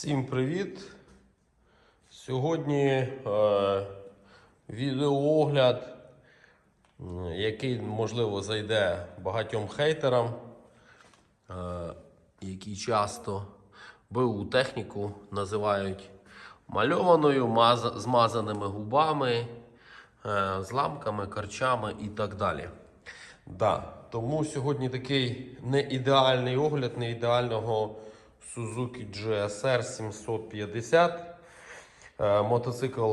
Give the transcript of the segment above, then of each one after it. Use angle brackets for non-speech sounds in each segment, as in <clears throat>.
Всім привіт! Сьогодні е, відеоогляд, який, можливо, зайде багатьом хейтерам, е, які часто БУ техніку називають мальованою, маз- змазаними губами, е, зламками, карчами і так далі. Да. Тому сьогодні такий не ідеальний огляд, не ідеального Suzuki GSR 750. Е, Мотоцикл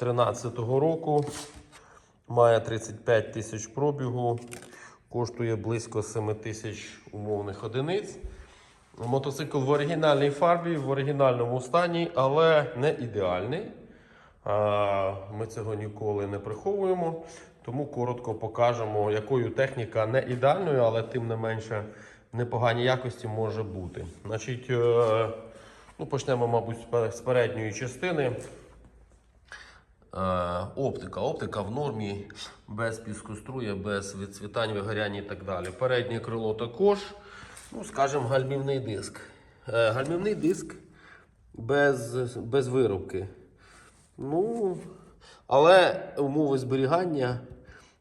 13-го року. Має 35 тисяч пробігу, коштує близько 7 тисяч умовних одиниць. Мотоцикл в оригінальній фарбі, в оригінальному стані, але не ідеальний. Ми цього ніколи не приховуємо, тому коротко покажемо, якою техніка не ідеальною, але тим не менше непоганій якості може бути. Значить, е, ну, почнемо, мабуть, з передньої частини. Е, Оптика. Оптика в нормі, без піскоструя, без відцвітань, вигорянь і так далі. Переднє крило також, ну, скажімо, гальмівний диск. Е, Гальмівний диск без, без виробки. Ну, але умови зберігання,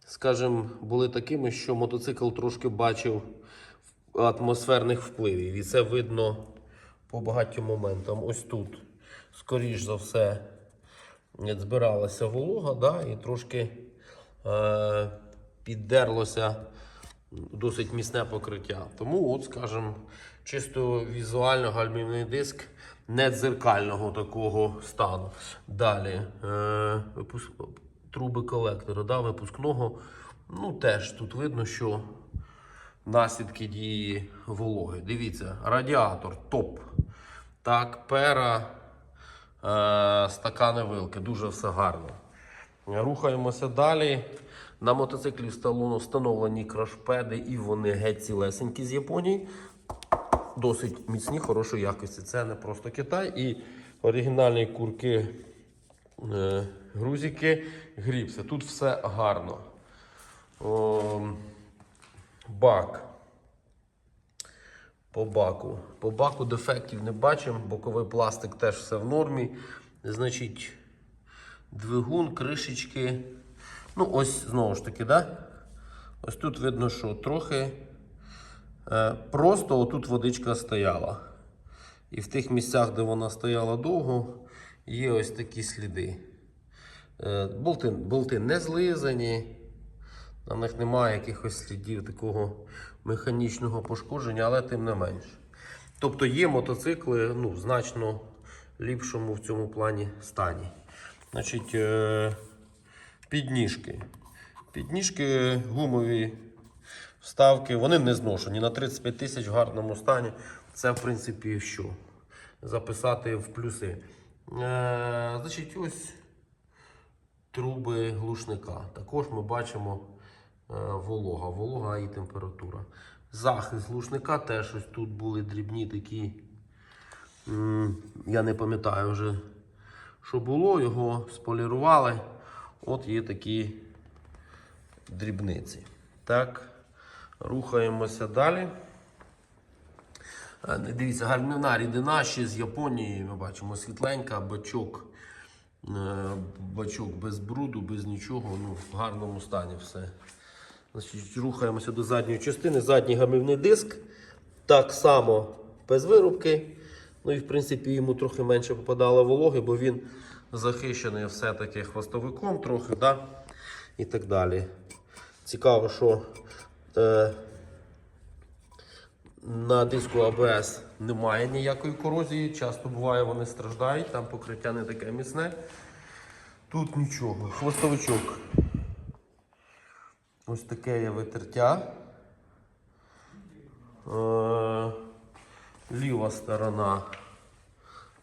скажімо, були такими, що мотоцикл трошки бачив атмосферних впливів. І це видно по багатьом моментам. Ось тут, скоріш за все, збиралася волога, да, і трошки е, піддерлося досить міцне покриття. Тому, от, скажімо, чисто візуально гальмівний диск не дзеркального такого стану. Далі е, труби колектора, да, випускного. Ну, теж тут видно, що наслідки дії вологи. Дивіться, радіатор топ. Так, пера, е, стакани вилки. Дуже все гарно. Рухаємося далі. На мотоциклі встановлені крашпеди, і вони геть цілесенькі з Японії. Досить міцні, хорошої якості. Це не просто Китай. І оригінальні курки, е, грузики, гріпси. Тут все гарно. О, бак. По баку. По баку дефектів не бачимо. Боковий пластик теж все в нормі. Значить, двигун, кришечки. Ну, ось знову ж таки, да? Ось тут видно, що трохи е, просто отут водичка стояла. І в тих місцях, де вона стояла довго, є ось такі сліди. Е, болти, болти не злизані. На них немає якихось слідів такого механічного пошкодження, але тим не менш. Тобто є мотоцикли ну, в значно ліпшому в цьому плані стані. Значить, е, підніжки. Підніжки гумові вставки, вони не зношені. На 35 тисяч в гарному стані. Це, в принципі, що? Записати в плюси. Е, значить, ось труби глушника. Також ми бачимо волога, волога і температура. Захист глушника теж ось тут були дрібні такі. Я не пам'ятаю вже, що було, його сполірували. От є такі дрібниці. Так, рухаємося далі. Е, Дивіться, гальмівна рідина ще з Японії. Ми бачимо світленька, бачок. Е, Бачок без бруду, без нічого, ну, в гарному стані все. Значить, рухаємося до задньої частини. Задній гамівний диск. Так само без вирубки. Ну і в принципі йому трохи менше попадало вологи, бо він захищений все-таки хвостовиком трохи, да? і так далі. Цікаво, що е, на диску ABS немає ніякої корозії. Часто буває, вони страждають, там покриття не таке міцне. Тут нічого. Хвостовичок. Ось таке є витертя. Е, ліва сторона.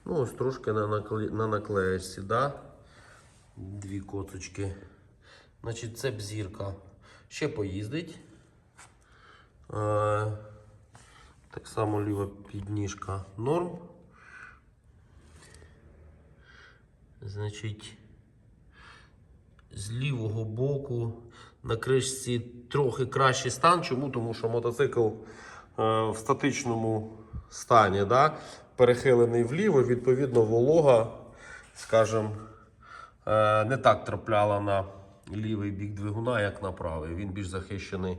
Ну, ось трошки на, накле... на да? Дві коцочки. Значить, це бзірка. Ще поїздить. Е, так само ліва підніжка норм. Значить, з лівого боку на кришці трохи кращий стан. Чому? Тому що мотоцикл е, в статичному стані, да? перехилений вліво, відповідно, волога, скажімо, е, не так трапляла на лівий бік двигуна, як на правий. Він більш захищений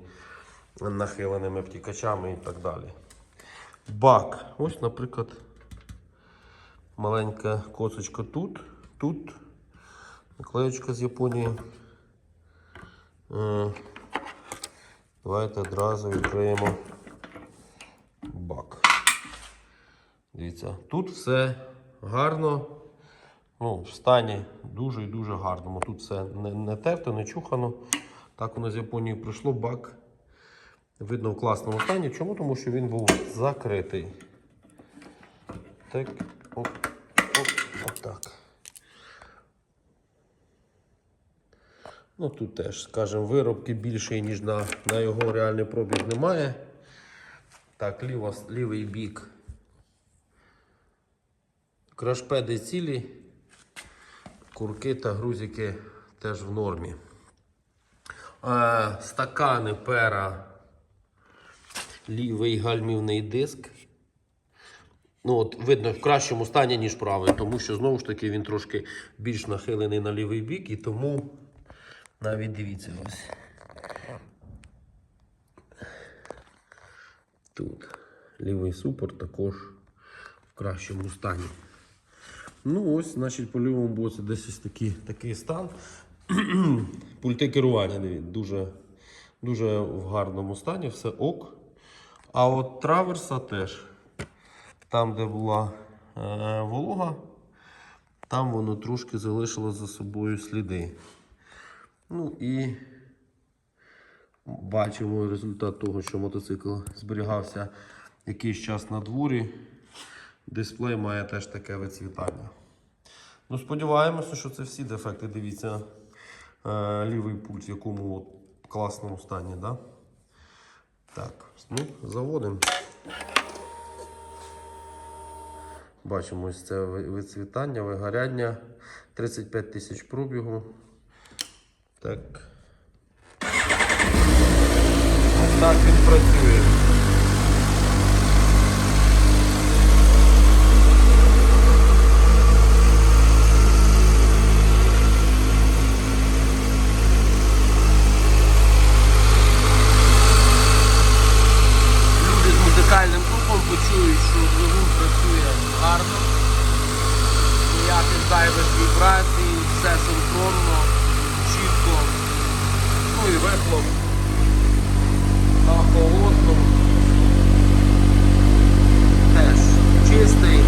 нахиленими втікачами і так далі. Бак. Ось, наприклад, маленька косочка тут, тут. Наклеєчка з Японії. Давайте одразу відкриємо бак. Дивіться, тут все гарно. Ну, в стані дуже і дуже гарному. Тут все не, не терто, не чухано. Так воно з Японії прийшло бак. Видно в класному стані. Чому? Тому що він був закритий. Так, оп, оп, отак. Ну тут теж, скажімо, виробки більшої, ніж на, на його реальний пробіг немає. Так, ліво, лівий бік. Крашпеди цілі, курки та грузики теж в нормі. Е, стакани пера, лівий гальмівний диск. Ну, от, видно, в кращому стані, ніж правий, тому що знову ж таки він трошки більш нахилений на лівий бік, і тому навіть дивіться ось. Тут лівий супорт також в кращому стані. Ну, ось, значить, по лівому боці десь ось такий, такий стан. <clears throat> Пульти керування дивіться, дуже, дуже в гарному стані, все ок. А от траверса теж. Там, де була е, волога, там воно трошки залишило за собою сліди. Ну і бачимо результат того, що мотоцикл зберігався якийсь час на дворі. Дисплей має теж таке вицвітання. Ну, сподіваємося, що це всі дефекти. Дивіться, е, лівий пульт, в якому от класному стані. Да? Так, ну, заводимо. Бачимо ось це вицвітання, вигоряння. 35 тисяч пробігу. Так. Ось так він працює. Люди з музикальним слухом почують, що двигун працює гарно, ніяких зайвих вібрацій, все синхронно, чітко. Ну і вихлоп на холодну. Теж чистий.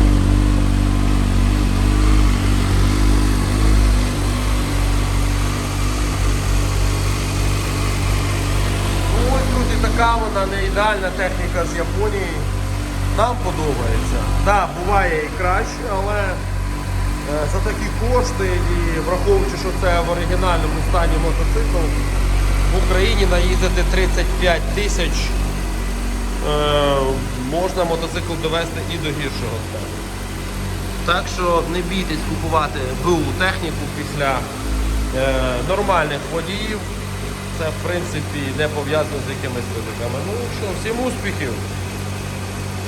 Ну, ось, друзі, така вона не ідеальна техніка з Японії. Нам подобається. Так, буває і краще, але е, за такі кошти і враховуючи, що це в оригінальному стані мотоцикл, в Україні наїздити 35 тисяч е, можна мотоцикл довести і до гіршого стану. Так що не бійтесь купувати БУ техніку після е, нормальних водіїв. Це в принципі не пов'язано з якимись ризиками. Ну що, всім успіхів!